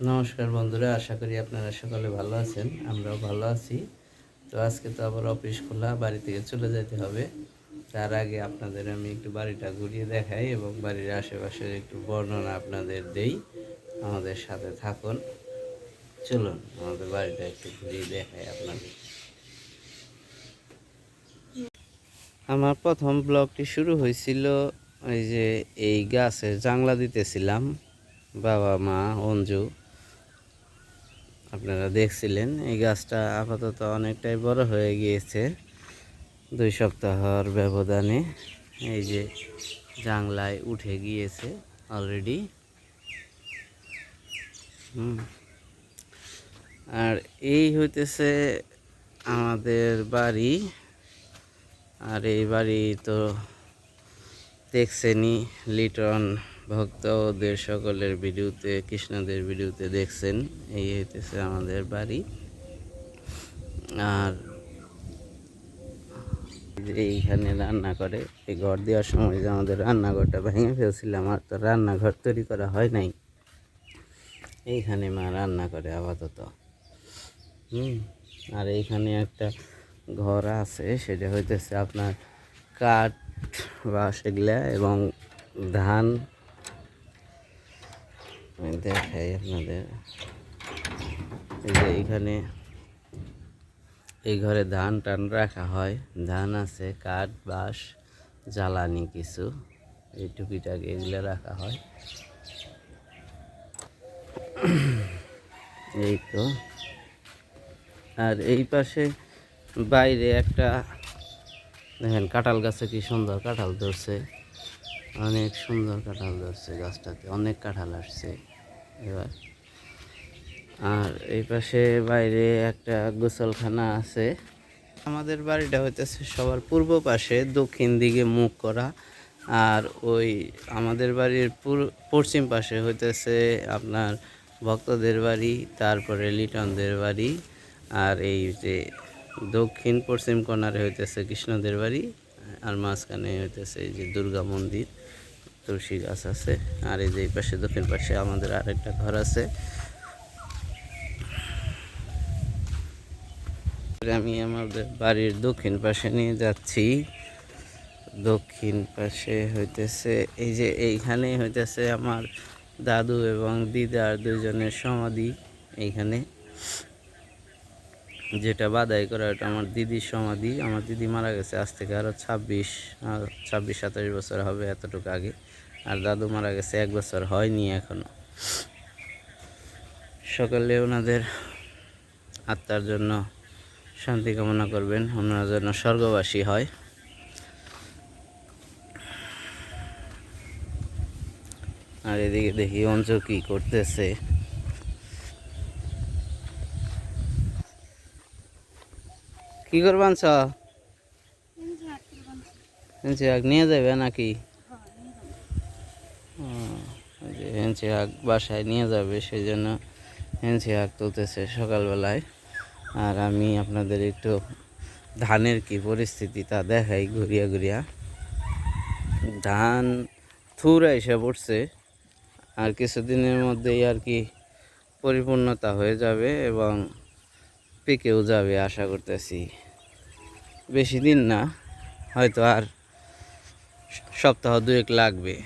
নমস্কার বন্ধুরা, আশা করি আপনারা সকলে ভালো আছেন, আমরাও ভালো আছি। তো আজকে তো আবার অফিস খোলা, বাড়ি থেকে চলে যেতে হবে। তার আগে আপনাদের আমি একটু বাড়িটা ঘুরিয়ে দেখাই এবং বাড়ির আশেপাশের একটু বর্ণনা আপনাদের দেই। আমাদের সাথে থাকুন। চলুন, আমাদের বাড়িটা একটু ঘুরিয়ে দেখাই আপনাদের। আমার প্রথম ব্লগটি শুরু হয়েছিল ওই যে এই গাছের জাংলা দিতেছিলাম বাবা মা অঞ্জু। আপনারা দেখছিলেন, এই গাছটা আপাতত অনেকটাই বড় হয়ে গিয়েছে। দুই সপ্তাহর ব্যবধানে এই যে জাংলায় উঠে গিয়েছে অলরেডি আর এই হইতেছে আমাদের বাড়ি। আর এই বাড়ি তো দেখছেনি লিটন ভক্ত ওদের সকলের ভিডিওতে, কৃষ্ণদের ভিডিওতে দেখছেন, এই হইতেছে আমাদের বাড়ি। আর এইখানে রান্না করে, এই ঘর দেওয়ার সময় যে আমাদের রান্নাঘরটা ভেঙে ফেলছিলাম, আর তো রান্নাঘর তৈরি করা হয় নাই। এইখানে মা রান্না করে আপাতত। হুম, আর এইখানে একটা ঘর আছে, সেটা হইতেছে আপনার কাঠ বা সেগুলা এবং ধান আমি দেখাই আপনাদের। এই যে এইখানে এই ঘরে ধান টান রাখা হয়। ধান আছে, কাঠ, বাঁশ, জ্বালানি কিছু। এই টুকিটাকি এগুলো রাখা হয়। এই তো। আর এই পাশে বাইরে একটা, দেখেন কাঁঠাল গাছে কি সুন্দর কাঁঠাল ধরছে। অনেক সুন্দর কাঁঠাল ধরছে গাছটাতে, অনেক কাঁঠাল আসছে। এবার, আর এই পাশে বাইরে একটা গোসলখানা আছে। আমাদের বাড়িটা হইতেছে সবার পূর্ব পাশে, দক্ষিণ দিকে মুখ করা। আর ওই আমাদের বাড়ির পশ্চিম পাশে হইতেছে আপনার ভক্তদের বাড়ি, তারপরে লিটনদের বাড়ি। আর এই যে দক্ষিণ পশ্চিম কর্নারে হইতেছে কৃষ্ণদের বাড়ি, আর মাঝখানে হইতেছে এই যে দুর্গা মন্দির। তুলসী গাছ আছে। আর এই যে এই পাশে, দক্ষিণ পাশে আমাদের আরেকটা ঘর আছে। আমি আমাদের বাড়ির দক্ষিণ পাশে নিয়ে যাচ্ছি। দক্ষিণ পাশে হইতেছে, এই যে এইখানে হইতেছে আমার দাদু এবং দিদার দুজনের সমাধি এইখানে। যেটা বাদাই করা ওটা আমার দিদির সমাধি। আমার দিদি মারা গেছে আজ থেকে আরও ছাব্বিশ ছাব্বিশ, সাতাশ বছর হবে এতটুকু আগে। আর দাদু মারা গেছে এক বছর হয়নি এখনও। সকালে ওনাদের আত্মার জন্য শান্তি কামনা করবেন, ওনারা যেন স্বর্গবাসী হয়। আর এদিকে দেখি অঞ্চ কী করতেছে। কি করবান ছ হেঁচে নিয়ে যাবে নাকি? যে হেঁচে আগ বাসায় নিয়ে যাবে সেই জন্য হেঁচে আগ তুলতেছে সকালবেলায়। আর আমি আপনাদের একটু ধানের কি পরিস্থিতি তা দেখাই ঘুরিয়া ঘুরিয়া। ধান থুরা এসে পড়ছে। আর কিছুদিনের মধ্যেই আর কি পরিপূর্ণতা হয়ে যাবে এবং পেকেও যাবে আশা করতেছি। বেশি দিন না, হয়তো আর সপ্তাহ দুয়েক লাগবে।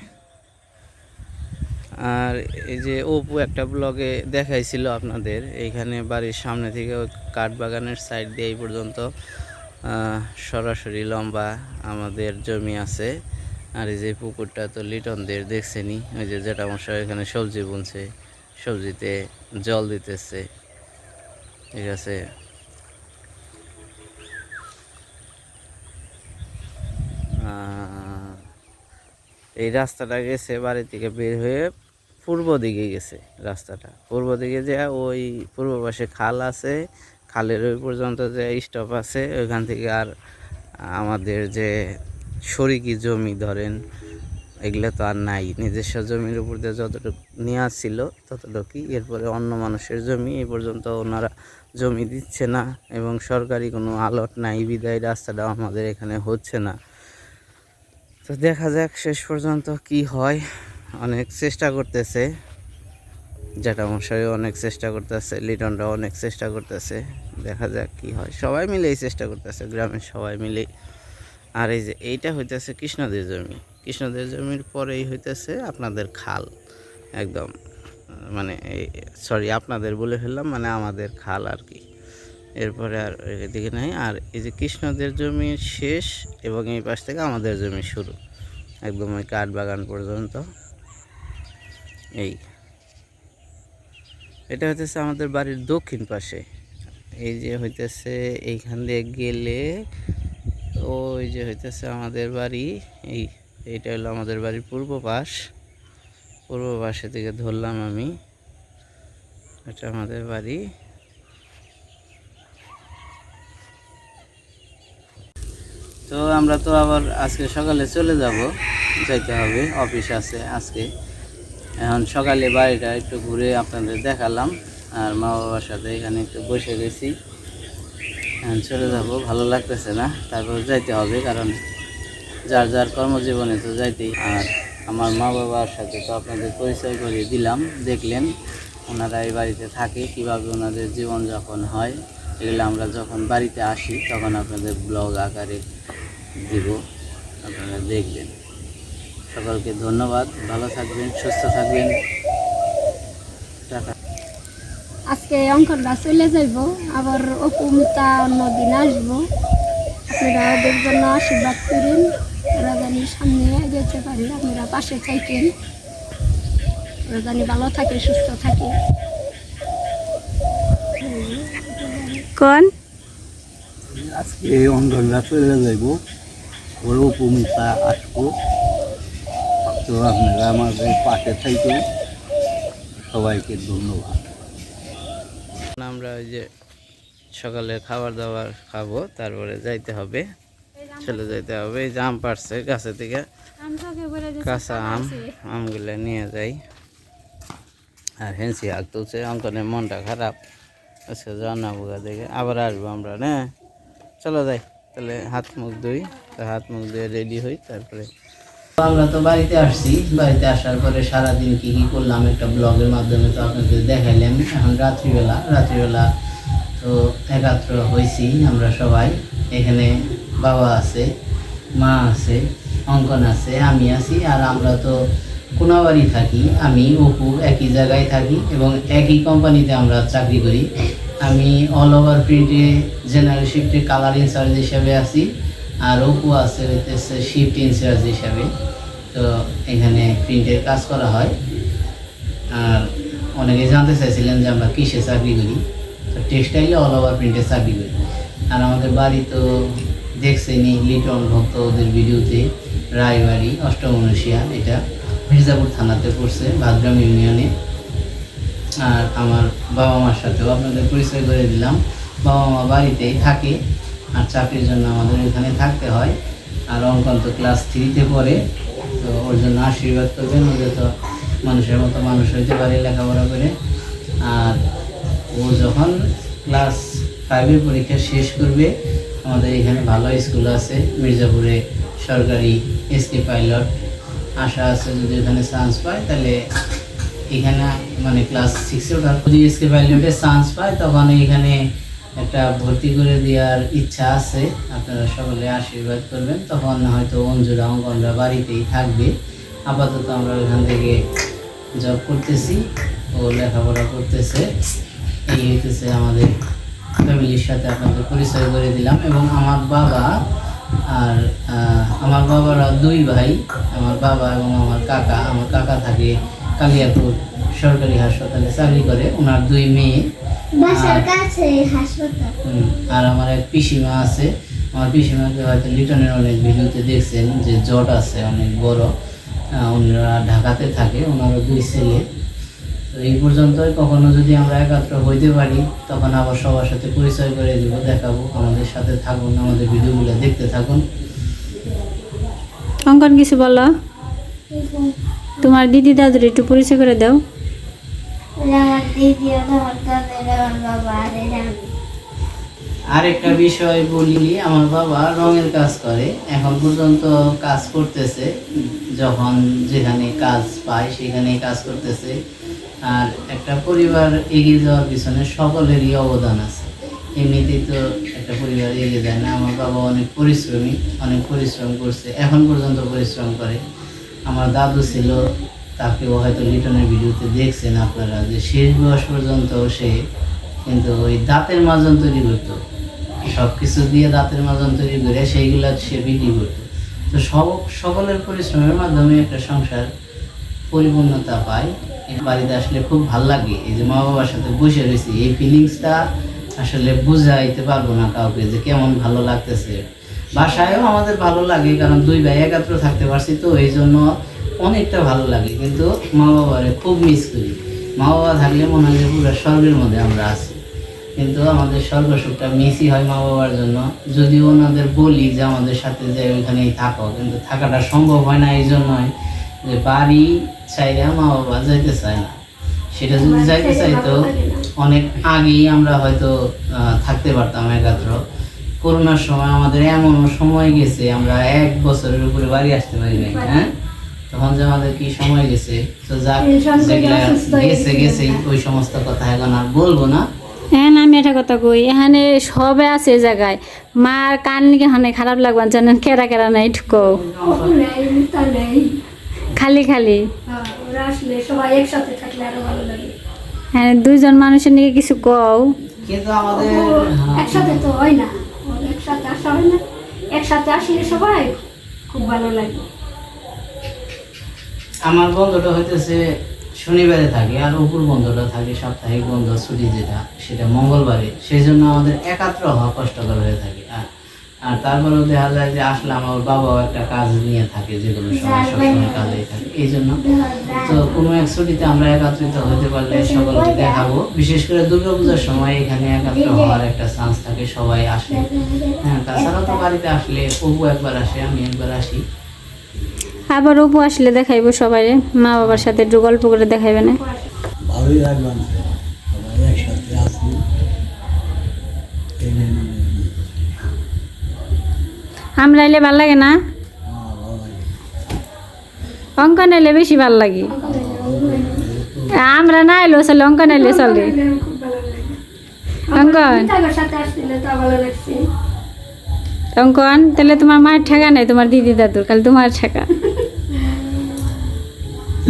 আর এই যে অপু একটা ব্লগে দেখাইছিল আপনাদের, এইখানে বাড়ির সামনে থেকে ওই কাঠবাগানের সাইড দিয়ে এই পর্যন্ত সরাসরি লম্বা আমাদের জমি আছে। আর এই যে পুকুরটা তো লিটনদের দেখছেনি, ওই যে যেটা মশাই এখানে সবজি বুনছে, সবজিতে জল দিতেছে। ঠিক আছে? এই রাস্তাটা গেছে বাড়ি থেকে বের হয়ে পূর্ব দিকে গেছে রাস্তাটা। পূর্ব দিকে যে ওই পূর্ব পাশে খাল আছে, খালের ওই পর্যন্ত যে স্টপ আছে, ওইখান থেকে আর আমাদের যে শরিকি জমি ধরেন, এগুলো তো আর নাই। নিজস্ব জমির উপর দিয়ে যতটুকু নেওয়া ছিল ততটুকুই। এরপরে অন্য মানুষের জমি এই পর্যন্ত ওনারা জমি দিচ্ছে না এবং সরকারি কোনো আলট নাই। বিদায়, রাস্তাটাও আমাদের এখানে হচ্ছে না। তো দেখা যাক শেষ পর্যন্ত কি হয়। অনেক চেষ্টা করতেছে। জ্যাঠামশাই অনেক চেষ্টা করতেছে লিটনরা অনেক চেষ্টা করতেছে। দেখা যাক কি হয়। সবাই মিলেই চেষ্টা করতেছে, গ্রামের সবাই মিলেই। আর এই যে এইটা হইতেছে কৃষ্ণদের জমি। কৃষ্ণদের জমির পরেই হইতেছে আপনাদের খাল। একদম মানে সরি আপনাদের বলে ফেললাম মানে আমাদের খাল আর কি। এরপরে আর এদিকে নাই। আর এই যে কৃষ্ণদের জমি শেষ এবং এই পাশ থেকে আমাদের জমি শুরু। একদম ওই কাঠ বাগান পর্যন্ত। এই। এটা হইতেছে আমাদের বাড়ির দক্ষিণ পাশে। এই যে হইতেছে এইখান দিয়ে গেলে ওই যে হইতেছে আমাদের বাড়ি। এই, এইটা হলো আমাদের বাড়ির পূর্ব পাশ। পূর্ব পাশে থেকে ধরলাম আমি। এটা আমাদের বাড়ি। তো আমরা তো আবার আজকে সকালে চলে যাব, যাইতে হবে, অফিস আছে আজকে। এখন সকালে বাড়িটা একটু ঘুরে আপনাদের দেখালাম, আর মা বাবার সাথে এখানে একটু বসে গেছি। এখন চলে যাব, ভালো লাগতেছে না, তারপর যাইতে হবে, কারণ যার যার কর্মজীবনে তো যাইতেই আর আমার মা বাবার সাথে তো আপনাদের পরিচয় করিয়ে দিলাম, দেখলেন ওনারা এই বাড়িতে থাকে, কীভাবে ওনাদের জীবনযাপন হয়, এগুলো আমরা যখন বাড়িতে আসি, তখন আপনাদের ব্লগ আকারে দিব আপনারা দেখবেন। সকলকে ধন্যবাদ ভালো থাকবেন সুস্থ থাকবেন। টাটা। আজকে অঙ্কনটা চলে যাইব আবার অপুমিতা অন্যদিন আসব। আপনারা ওদের জন্য আশীর্বাদ করেন ওরা জানি সামনে যেতে পারি আপনারা পাশে থাকেন। ওরা জানি ভালো থাকে সুস্থ থাকে। কোন? আজকে এই অন্ধনরা চলে যাইব। আসব তো আপনারা আমাদের পাশে থাকবেন। সবাইকে ধন্যবাদ। আমরা ওই যে সকালে খাবার দাবার খাব, তারপরে যাইতে হবে। চলে যাইতে হবে। এই যে আম পাড়ছে গাছে থেকে কাঁচা আম, আমগুলো নিয়ে যাই। আর হেন্সি হাত তুলছে। অঙ্কনের মনটা খারাপ। আজকে জানাব দেখে আবার আসব আমরা, না? চলো যাই। তাহলে হাত মুখ ধুই হাত মুখ ধুয়ে রেডি হই, তারপরে আমরা তো বাড়িতে আসছি। বাড়িতে আসার পরে সারাদিন কি কি করলাম একটা ব্লগের মাধ্যমে তো আপনাদের দেখাইলাম। এখন রাত্রিবেলা রাত্রিবেলা তো একাত্র হয়েছি আমরা সবাই। এখানে বাবা আছে, মা আছে, অঙ্কন আছে, আমি আছি, আর আমরা তো কোনাবাড়ি থাকি। আমি, অপু একই জায়গায় থাকি এবং একই কোম্পানিতে আমরা চাকরি করি। আমি অল ওভার প্রিন্টে জেনারেল শিফটে কালার ইনচার্জ হিসাবে আছি, আর অপু আছে হইতেছে শিফট ইনচার্জ হিসাবে। তো এখানে প্রিন্টের কাজ করা হয়। আর অনেকে জানতে চাইছিলেন যে আমরা কিসে চাকরি করি। তো টেক্সটাইলে অল ওভার প্রিন্টে চাকরি করি। আর আমাদের বাড়ি তো দেখছেনি লিটন ভক্ত ওদের ভিডিওতে, রায়বাড়ি অষ্টমনুষিয়া এটা মির্জাপুর থানাতে পড়ছে, ভাদ্রাম ইউনিয়নে। আর আমার বাবা মার সাথেও আপনাদের পরিচয় করে দিলাম। বাবা মা বাড়িতেই থাকে আর চাকরির জন্য আমাদের এখানে থাকতে হয়। আর অঙ্কন তো ক্লাস থ্রিতে পড়ে, তো ওর জন্য আশীর্বাদ করবেন, ওদের তো মানুষের মতো মানুষ হইতে পারে লেখাপড়া করে। আর ও যখন ক্লাস ফাইভের পরীক্ষা শেষ করবে, আমাদের এখানে ভালো স্কুল আছে, মির্জাপুরে সরকারি এসকে পাইলট আশা আছে যদি এখানে চান্স পায়, তাহলে এখানে মানে ক্লাস সিক্সে ওঠার যদি এসকে পাইলটে চান্স পায়, তখন এখানে একটা ভর্তি করে দেওয়ার ইচ্ছা আছে। আপনারা সকলে আশীর্বাদ করবেন। তখন হয়তো অঞ্জুরা অঙ্কনরা বাড়িতেই থাকবে। আপাতত আমরা ওখান থেকে জব করতেছি, ও লেখাপড়া করতেছে। এই হইতেছে আমাদের ফ্যামিলির সাথে আপনাদের পরিচয় করে দিলাম। এবং আমার বাবা আর আমার বাবারা দুই ভাই, আমার বাবা এবং আমার কাকা। আমার কাকা থাকে কালিয়াপুর সরকারি হাসপাতালে চাকরি করে। ওনার দুই মেয়ে। আর আমার এক পিসিমা আছে। আমার পিসিমাকে হয়তো লিটনের অনেক ভিডিওতে দেখছেন যে জট আছে অনেক বড়। ওনারা ঢাকাতে থাকে ওনারও দুই ছেলে। তো এই পর্যন্ত কখনো যদি আমরা একাত্র হইতে পারি তখন আবার সবার সাথে পরিচয় করে দিব দেখাবো। আমাদের সাথে থাকুন আমাদের ভিডিওগুলো দেখতে থাকুন। অঙ্কন কিছু বলো? তোমার দিদি দাদুর একটু পরিচয় করে দাও। আরেকটা বিষয় বলি আমার বাবা রঙের কাজ করে এখন পর্যন্ত কাজ করতেছে যখন যেখানে কাজ পায় সেখানেই কাজ করতেছে। আর একটা পরিবার এগিয়ে যাওয়ার পিছনে সকলেরই অবদান আছে। এমনিতেই তো একটা পরিবার এগিয়ে যায় না আমার বাবা অনেক পরিশ্রমী অনেক পরিশ্রম করছে এখন পর্যন্ত পরিশ্রম করে। আমার দাদু ছিল তাকেও হয়তো লিটনের ভিডিওতে দেখছেন আপনারা, যে শেষ বয়স পর্যন্ত সে কিন্তু ওই দাঁতের মাজন তৈরি করতো। সব কিছু দিয়ে দাঁতের মাজন তৈরি করে সেইগুলা সে বিক্রি করতো। তো সব, সকলের পরিশ্রমের মাধ্যমে একটা সংসার পরিপূর্ণতা পায়। এই বাড়িতে আসলে খুব ভালো লাগে, এই যে মা বাবার সাথে বসে রয়েছি, এই ফিলিংসটা আসলে বুঝাইতে পারব না কাউকে যে কেমন ভালো লাগতেছে। বাসায়ও আমাদের ভালো লাগে, কারণ দুই ভাই একাত্র থাকতে পারছি তো, এই জন্য অনেকটা ভালো লাগে। কিন্তু মা বাবারে খুব মিস করি। মা বাবা থাকলে মনে হয় যে পুরো স্বর্গের মধ্যে আমরা আছি। কিন্তু আমাদের সর্বসুখটা মিসই হয় মা বাবার জন্য। যদিও ওনাদের বলি যে আমাদের সাথে যে ওইখানেই থাকো, কিন্তু থাকাটা সম্ভব হয় না এই জন্যই যে বাড়ি চাইলে মা বাবা যাইতে চায় না। সেটা যদি যাইতে চাইতো অনেক আগেই আমরা হয়তো থাকতে পারতাম একাত্র। করোনার সময় আমাদের এমন সময় গেছে আমরা এক বছরের উপরে বাড়ি আসতে পারি নাই হ্যাঁ? তখন যে আমাদের কি সময় গেছে তো হয়ে গেছে গেছে। ওই সমস্ত কথা এখন আর বলব না। হ্যাঁ আমি একটা কথা কই এখানে সবে আছে এই জায়গায়। মার কান হানে খারাপ লাগবে জানেন কেরা কেরা নাই নেই খালি খালি। হ্যাঁ, ওরা আসলে সবাই একসাথে থাকলে আরও ভালো লাগে। হ্যাঁ দুইজন মানুষের নিকে কিছু কও। কিন্তু আমাদের একসাথে তো হয় না। একসাথে আসা হয় না। একসাথে আসলে সবাই খুব ভালো লাগে। আমার বন্ধুটা হইতেছে শনিবারে থাকে আর উপর বন্ধুটা থাকে সাপ্তাহিক বন্ধ ছুটি যেটা, সেটা মঙ্গলবারে। সেই জন্য আমাদের একাত্র হওয়া কষ্টকর হয়ে থাকে। আর আর তারপরেও দেখা যায় যে আসলে আমার বাবাও একটা কাজ নিয়ে থাকে যে কোনো সময় সবসময় কাজেই থাকে এই জন্য। তো কোনো এক ছুটিতে আমরা একাত্রিত হতে পারলে সকলকে দেখাবো। বিশেষ করে দুর্গাপূজার সময় এখানে একাত্র হওয়ার একটা চান্স থাকে সবাই আসে। হ্যাঁ তাছাড়া তো বাড়িতে আসলে অপু একবার আসে আমি একবার আসি। আবার উপু আসলে দেখাইবো সবাই মা বাবার সাথে একটু গল্প করে দেখাইবে না? ভালোই লাগলাম আমরা এলে ভালো লাগে না? অঙ্কন এলে বেশি ভালো লাগে। আমরা না এলো চলে অঙ্কন এলে চলে। অঙ্কন। অঙ্কন তাহলে তোমার মায়ের ঠেকা নাই তোমার দিদি দাদুর খালি তোমার ঠেকা।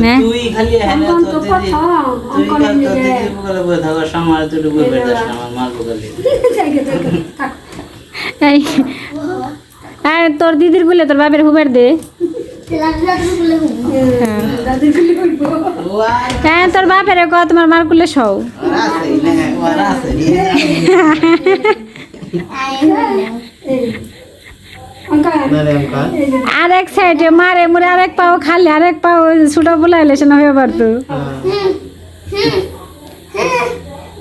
হ্যাঁ কাল এই এই, তোর দিদির গুলে তোর বাপের হুবের দে। আর হ্যাঁ তোর বাপের ক তোমার মার কুলে আর এক সাইডে মারে মুরে আরেক পাও খালি আরেক পাও ছুটা বুলাইলে সে না হয়ে পারতো।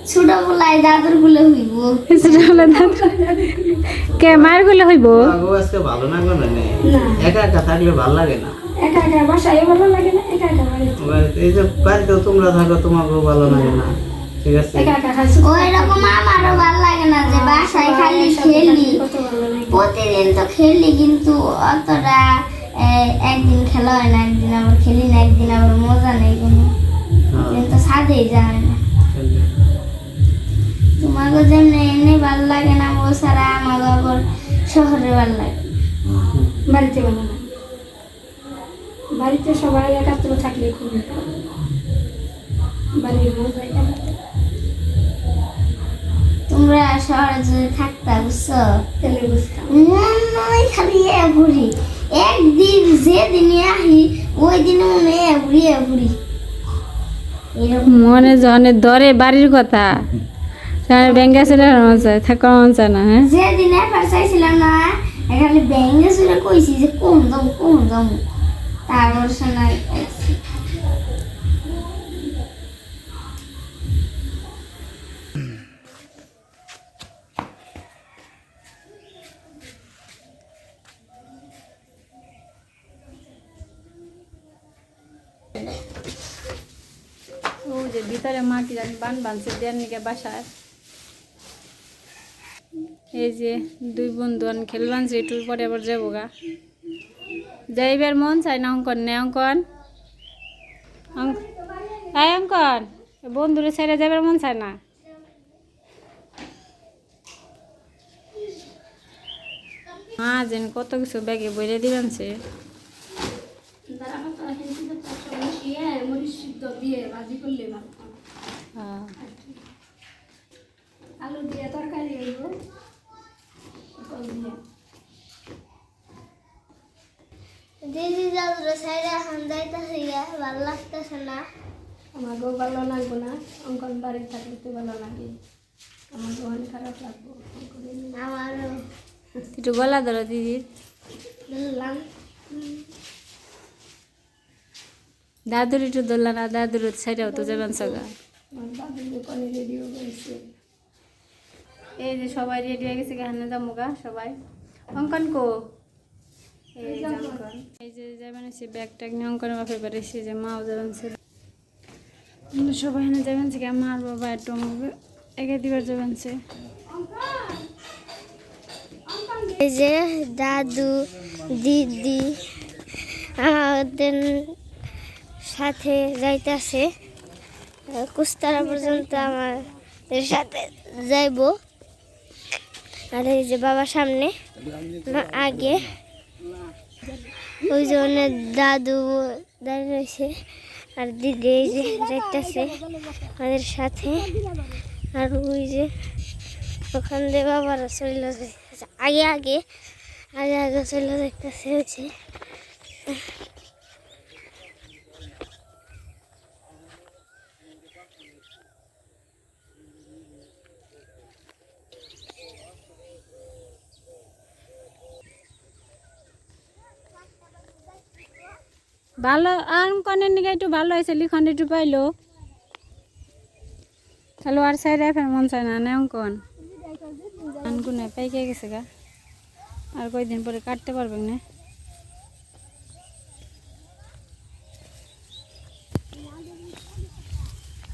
ছোট বলাই দাদুরগুলো হইব। ছুটা বুলাই দাঁত। কে মায়ের গুলে হইব আগো আজকে ভালো না কোনো না। একা একা থাকলে ভালো লাগে না। একা একা বাসায় ভালো লাগে না একা একা বাড়িতে। বাড়িতে এই যে বাড়িতেও তোমরা থাকো তোমাকেও ভালো লাগে না। ঠিক আছে? একা একা খাইছি ওই রকম আমারও ভালো লাগে না যে বাসায় খালি প্রতিদিন তো খেলি কিন্তু অতটা একদিন খেলা হয় না একদিন আবার খেলি না একদিন আবার মজা নেই কোনো। হ্যাঁ, কিন্তু সাথেই যায় না। তোমাকে যেমনি এমনি ভালো লাগে না ও ছাড়া আমাকে আবার শহরে ভালো লাগে। বাড়িতে ভালো লাগে। বাড়িতে সবাই একাত্র থাকলে খুব বাড়ির তোমরা শহরে যদি থাকতা বুঝছ? তেলে বুঝতাম। মন খালি এ ঘুরি একদিন যেদিনে আহি ওই দিনে মনে এ ঘুরি ঘুরি মনে জনে ধরে বাড়ির কথা। ব্যাঙ্গা ছেলে মন চায় থাকার মন চায় না হ্যাঁ? যেদিন একবার চাইছিলাম না খালি ব্যাঙ্গে শুনে কইছি যে কম দাম কম দাম? তারপর শোনা ও যে ভিতরে মাটি জানি বান বানছে দেন নিকে বাসায়। এই যে দুই বন্ধু আন খেলবান একটু পরে আবার যাব গা যাইবার মন চাই না অঙ্কন, নে অঙ্কন। আয় অঙ্কন। বন্ধুরে ছেড়ে যাইবার মন চায় না। মা যেন কত কিছু ব্যাগে বইলে দিলাম সে তারা পাতা হেঁচি পাতা সব মিশিয়ে মরিচ সিদ্ধ দিয়ে ভাজি করলে ভালো হয়। হ্যাঁ আলু দিয়ে তরকারি হইব পটল দিয়ে দিদি যাদের সাইডে এখন যাইতেছে গিয়া ভালো লাগতেছে না আমার গো ভালো লাগবো না অঙ্কন বাড়ি থাকলে তো ভালো লাগে। আমার মন খারাপ লাগবো। আমারও। একটু গলা ধরো দিদির বললাম। দাদুর একটু ধরলা না দাদুর সাইডেও তো যাবেন সগা। আমার দাদুর দোকানে রেডিও করেছে এই যে সবাই রেডি হয়ে গেছে এখানে যামুগা সবাই। অঙ্কন কো? এই যে এই যে যাবেন সে ব্যাগ ট্যাগ নিয়ে অঙ্কনের বাপের বাড়ি সে যে মাও যাবেন সবাই এখানে যাবেন সে মার বাবা একটু এগে দিবার যাবেন সে এই যে দাদু, দিদি সাথে যাইতাছে। কুস্তারা পর্যন্ত আমাদের সাথে যাইব। আর এই যে বাবার সামনে আগে। ওই জন্য দাদু দাঁড়িয়ে রয়েছে। আর দিদি এই যে দেখতেছে আমাদের সাথে। আর ওই যে ওখান দিয়ে বাবারা চলে আগে আগে আগে আগে চলে যাইতেছে হয়েছে ভালো অঙ্কনের নিকে একটু ভালো হয়েছে, লিখন একটু পাইলো। তাহলে আর সাইড ফের মন চায় না না অঙ্কন আনগুনে পাইকে গেছে গা। আর কয়দিন পরে কাটতে পারবেন না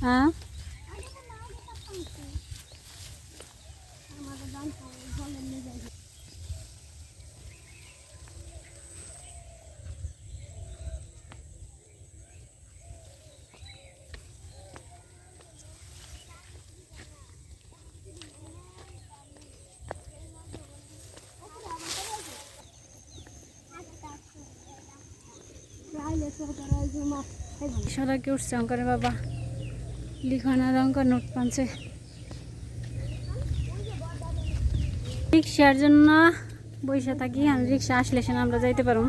হ্যাঁ সরাকে উঠছে অঙ্কনের বাবা। লিখন আর অঙ্কন নোট পানছে। রিক্সার জন্য বৈশা থাকি আমি রিক্সা আসলে সে আমরা যাইতে পারো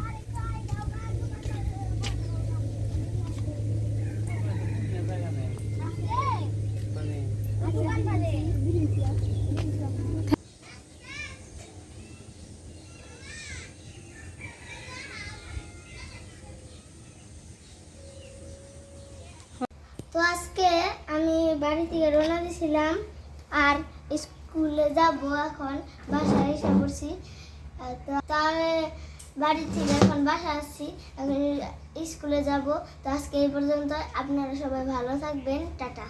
তো আজকে আমি বাড়ি থেকে রওনা দিয়েছিলাম আর স্কুলে যাব এখন, বাসায় এসে পড়ছি। তাহলে বাড়ি থেকে এখন বাসা আসছি, এখন স্কুলে যাব। তো আজকে এই পর্যন্ত আপনারা সবাই ভালো থাকবেন। টাটা।